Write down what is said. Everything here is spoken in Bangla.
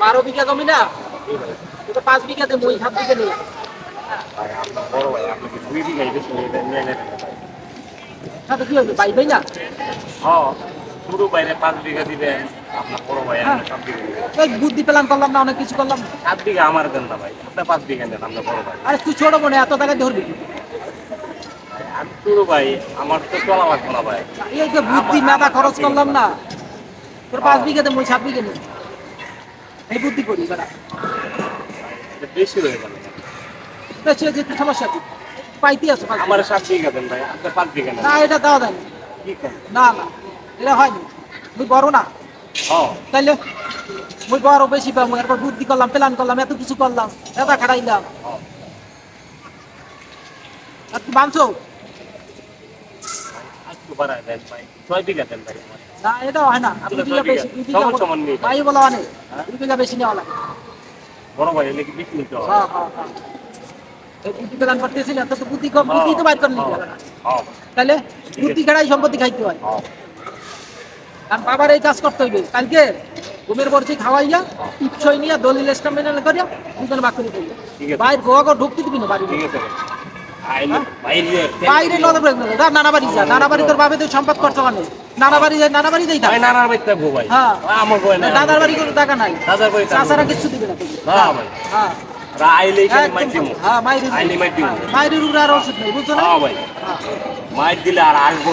বারো বিঘা জমি না? এটা পাঁচ বিঘা দেবো ওই সাত বিঘা নেই। কি হবে না হ্যাঁ শুরু বাইরে পাঁচ বিঘা দিবেন আপনার বড় ভাই হ্যাঁ। বিঘা বুদ্ধি পেলাম করলাম না অনেক কিছু করলাম। সাত বিঘা আমার দেন না ভাই পাঁচ বিঘা নেন আপনার বড় ভাই আরে তুই ছোট মনে এত টাকা ধরবি? ভাই, আমার তো চলা লাগবে না ভাই এই যে বুদ্ধি আমার- মেধা খরচ করলাম না। তোর পাঁচ বিঘাতে বিঘা দেবো ওই সাত বিঘা নেই। এই বুদ্ধি করি বেড়া। বেশি হয়ে গেল। বেশি সমস্যা কি? পাইতে আছে আমার। সাত বিঘা দেন ভাই আপনার পাঁচ বিঘা না এটা দেওয়া যায় না। না এটা হয়নি। তুই বড় না। তাইলে মুই বড় বেশি পাবো এরপর বুদ্ধি করলাম প্ল্যান করলাম এত কিছু করলাম এত খাটাইলাম। আর তুই দেন দেন আমার। না এটা হয় না। দুই বিঘা। বেশি বিঘা বলা অনেক? দুই বিঘা বেশি নেওয়া লাগে। বড় ভাই এলে কি বেশি নিতে হবে? হ্যাঁ হ্যাঁ হ্যাঁ। বুদ্ধি প্ল্যান করতেছিল এত তো বুদ্ধি কম বুদ্ধি তো বাইর করে নিতে হবে না। তাহলে বুদ্ধি খাটাই সম্পত্তি খাইতে হয়। কারণ বাবার এই কাজ করতে হইবে। কালকে ঘুমের বরছি খাওয়াইয়া ইচ্ছই নিয়ে দলিল করিয়া দুজন বাক করে দিবে। বাইর ঢুকতে দিবি না বাড়ি বাইরে নানা বাড়ি যা। নানা বাড়ি তোর বাবে তুই সম্পদ করছ মানে নানা বাড়ি যাই নানা বাড়ি যাই। ভাই নানার বাড়িতে থাকব ভাই। হ্যাঁ। আমার বই না। দাদার বাড়ি কোনো টাকা নাই। দাদার বাড়ি। চাচারা কিছু দিবে না। না ভাই। হ্যাঁ। হ্যাঁ মাইরে আইলে উপরে আর ওষুধ নেই বুঝছ না? হ্যাঁ ভাই। হ্যাঁ। মাইর দিলে আর আসব